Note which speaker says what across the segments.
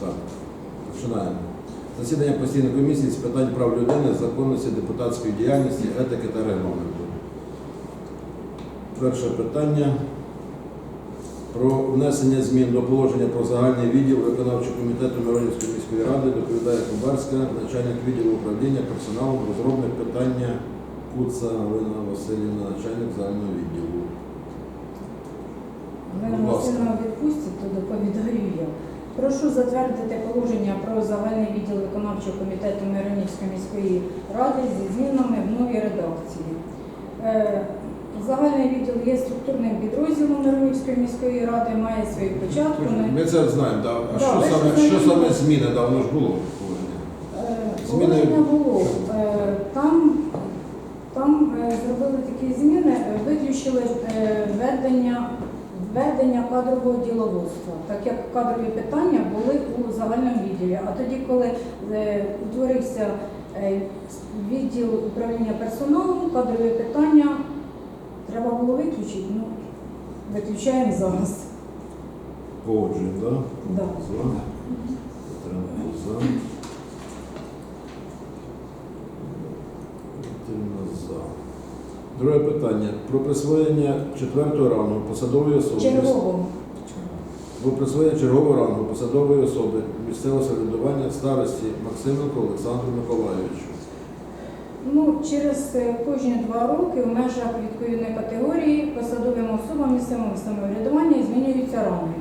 Speaker 1: Так, починаємо. Засідання постійної комісії з питань прав людини, законності, депутатської діяльності, етики та регламенту. Перше питання про внесення змін до положення про загальний відділ виконавчого комітету Миронівської міської ради доповідає Кубарська, начальник відділу управління персоналом, розробник питання Куца Галина Васильівна, начальник загального відділу.
Speaker 2: Олена Васильівна у відпустці, то доповідаю я. Прошу затвердити положення про загальний відділ виконавчого комітету Миронівської міської ради зі змінами в новій редакції. Е, Загальний відділ є структурним підрозділом Миронівської міської ради, має свою початку.
Speaker 1: Ми це знаємо, да. а
Speaker 2: Да,
Speaker 1: що
Speaker 2: ж
Speaker 1: саме, що саме зміни? Да, воно ж було положення.
Speaker 2: Е, Положення було. Е, Там, там зробили такі зміни, виключили е, ведення, кадрового діловодства, так як кадрові питання були у загальному відділі. А тоді, коли е, утворився е, відділ управління персоналом, кадрові питання треба було виключити, ну, виключаємо зараз.
Speaker 1: Погоджуємо, так? Да?
Speaker 2: Да.
Speaker 1: За. Петренко за. Петрина за. Друге питання. Про присвоєння четвертого рангу посадової особи.
Speaker 2: Черговому.
Speaker 1: Про присвоєння чергового рангу посадової особи місцевого самоврядування старості Максименко Олександру Миколайовичу.
Speaker 2: Ну, через е, кожні два роки в межах відповідної категорії посадовим особам місцевого самоврядування змінюються ранги.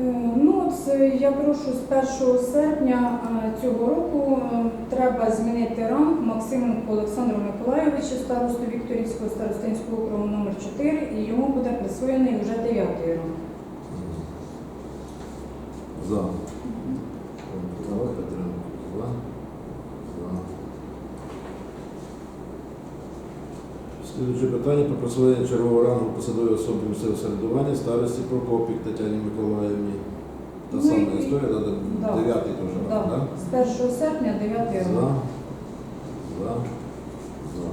Speaker 2: Е, Ну, от е, я прошу з 1 серпня е, цього року е, треба змінити ранг Максименку Олександру Миколайовичу, старосту Вікторівського старостинського округу номер 4 і йому буде присвоєний вже 9 ранг.
Speaker 1: За. Петренко за. За. Слідуюче питання про присвоєння чергового рангу посадової особи місцевого самоврядування старості Прокопік Тетяні Миколаївні. Та
Speaker 2: Ну,
Speaker 1: сама
Speaker 2: і-
Speaker 1: історія, да,
Speaker 2: Да.
Speaker 1: дев'ятий теж ранг,
Speaker 2: Да.
Speaker 1: так?
Speaker 2: З 1 серпня 9
Speaker 1: За.
Speaker 2: ранг.
Speaker 1: За. За.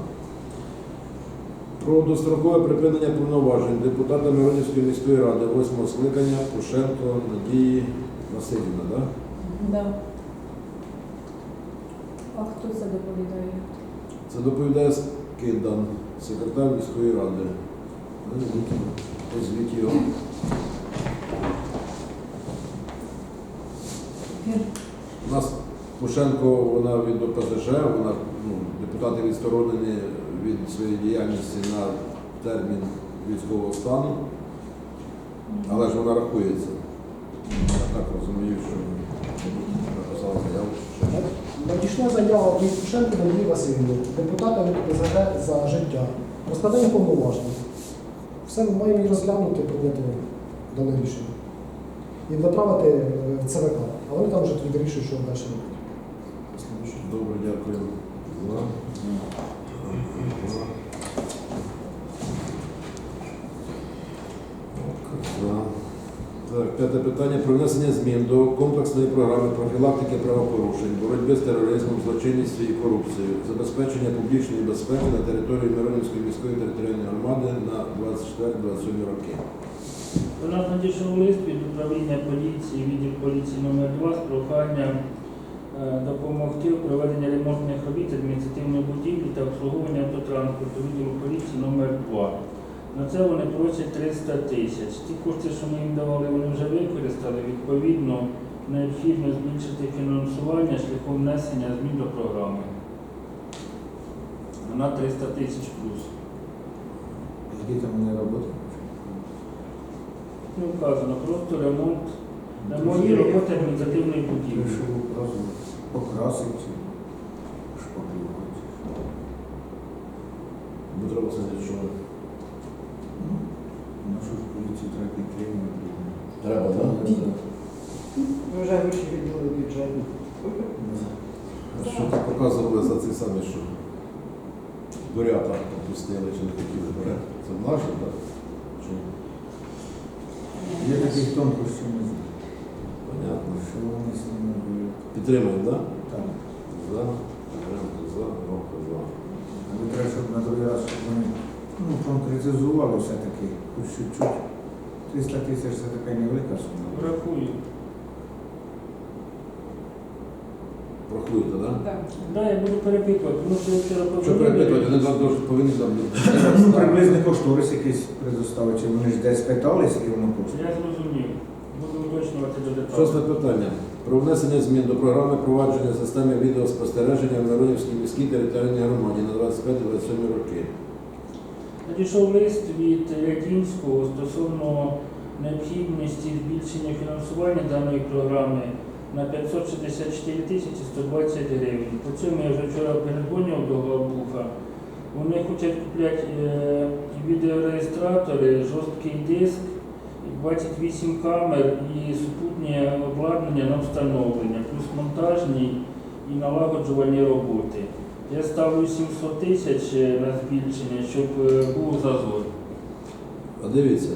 Speaker 1: Про дострокове припинення повноважень депутата Миронівської міської ради 8 скликання Пушенко Надії Васильівна, так?
Speaker 2: Да. А хто це доповідає?
Speaker 1: Це доповідає Скидан, секретар міської ради. Позвіть його. У нас Пушенко, вона від ОПЗЖ, вона ну, депутати відсторонені від своєї діяльності на термін військового стану, але ж вона рахується. Я так розумію, що-
Speaker 3: Надійшла заява від Пушенко Надії Васильівни, депутата від ПЗГ за життя. Про складання. Все ми маємо її розглянути, прийняти дане рішення. І направити е, в ЦВК. А вони там вже тоді вирішують, що далі робити.
Speaker 1: Добре, дякую. За. За. Так, п'яте питання про внесення змін до комплексної програми профілактики правопорушень, боротьби з тероризмом, злочинністю і корупцією, забезпечення публічної безпеки на території Миронівської міської територіальної громади на 24-27 роки.
Speaker 4: До нас надійшов лист від управління поліції, відділ поліції номер 2 з проханням е, допомогти у проведенні ремонтних робіт адміністративної будівлі та обслуговування автотранспорту відділу поліції номер 2 На це вони просять 300 тисяч. Ті кошти, що ми їм давали, вони вже використали. Відповідно, необхідно збільшити фінансування шляхом внесення змін до програми. На 300 тисяч плюс.
Speaker 5: Які там вони роботи?
Speaker 4: Не вказано, просто ремонт, ремонт і робота адміністративної будівлі.
Speaker 5: Покрасити, шпаклювати.
Speaker 1: Дмитро Васильович, що ви?
Speaker 5: Ж треба підтримувати.
Speaker 1: Треба, так?
Speaker 3: Ми вже гроші відділили бюджету.
Speaker 1: Що ти показували за ці самі, що бурята опустили, чи не хотіли бурят? Це наше, так? Чи?
Speaker 5: Є таких тонкощів не знаю.
Speaker 1: Понятно.
Speaker 5: Що вони з ними будуть
Speaker 1: Підтримуємо, так?
Speaker 5: там.
Speaker 1: За, Петренко за, Ромко за.
Speaker 5: Але треба, щоб на другий раз, щоб вони ну, конкретизували все-таки, хоч чуть-чуть. 300 тисяч це така невелика сума.
Speaker 4: Врахую.
Speaker 1: Порахуєте, так? Да?
Speaker 2: Так.
Speaker 4: Да, я буду перепитувати, тому що я вчора
Speaker 1: Що перепитувати? Вони вам дуже повинні там
Speaker 5: Ну, приблизний кошторис якийсь предоставити, чи вони ж десь питали, скільки воно коштує.
Speaker 4: Я зрозумів. Буду уточнювати до
Speaker 1: Шосте питання. Про внесення змін до програми провадження системи відеоспостереження в Миронівській міській територіальній громаді на 25-27 роки.
Speaker 4: Надійшов лист від Рядінського стосовно необхідності збільшення фінансування даної програми на 564 тисячі 120 гривень. По цьому я вже вчора передзвонював до Главбуха. Вони хочуть купляти е, відеореєстратори, жорсткий диск, 28 камер і супутнє обладнання на встановлення, плюс монтажні і налагоджувальні роботи. Я ставлю 700 тисяч е, на збільшення, щоб е, був зазор.
Speaker 1: А дивіться,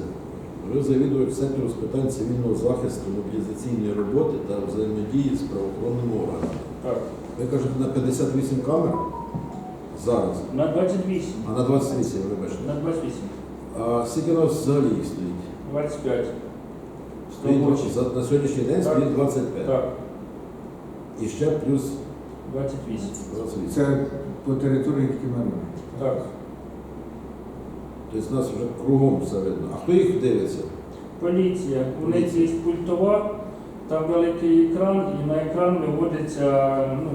Speaker 1: ви завідувач сектору з питань цивільного захисту, мобілізаційної роботи та взаємодії з правоохоронними органами.
Speaker 4: Так.
Speaker 1: Ви кажете, на 58 камер зараз,
Speaker 4: На 28.
Speaker 1: а на 28, вибачте.
Speaker 4: На 28.
Speaker 1: А скільки у нас взагалі їх стоїть?
Speaker 4: 25.
Speaker 1: Стоїть за- на сьогоднішній день
Speaker 4: Так.
Speaker 1: стоїть 25.
Speaker 4: Так,
Speaker 1: І ще плюс
Speaker 4: 28.
Speaker 1: 28.
Speaker 5: Це по території тільки Маріни.
Speaker 4: Так.
Speaker 1: Тобто у нас вже кругом все видно. А хто їх дивиться?
Speaker 4: Поліція. У них є пультова, там великий екран, і на екран виводиться ну,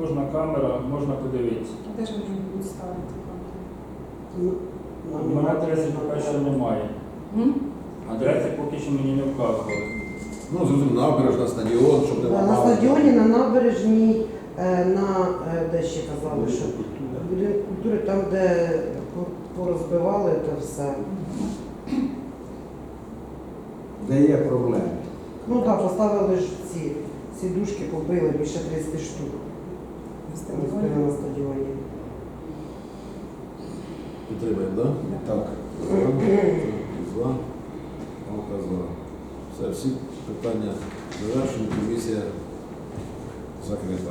Speaker 4: кожна камера, можна подивитися.
Speaker 2: Де ж вони будуть ставити камери?
Speaker 4: У мене адреси поки що немає.
Speaker 2: М?
Speaker 4: Адреси поки що мені не вказували.
Speaker 1: Ну, зрозуміло, набережна, стадіон, щоб не
Speaker 6: На
Speaker 1: ламали.
Speaker 6: стадіоні, на набережній, на е, де ще казали, що будинок культури, там, де порозбивали те все.
Speaker 5: Де є проблеми?
Speaker 6: Ну так, поставили ж ці сідушки, побили більше 30 штук. Розбили
Speaker 2: стадіоні?
Speaker 6: на стадіоні.
Speaker 1: Підтримаємо, так?
Speaker 5: Так.
Speaker 1: За. Алка за. Все, всі питання завершені, комісія закрита.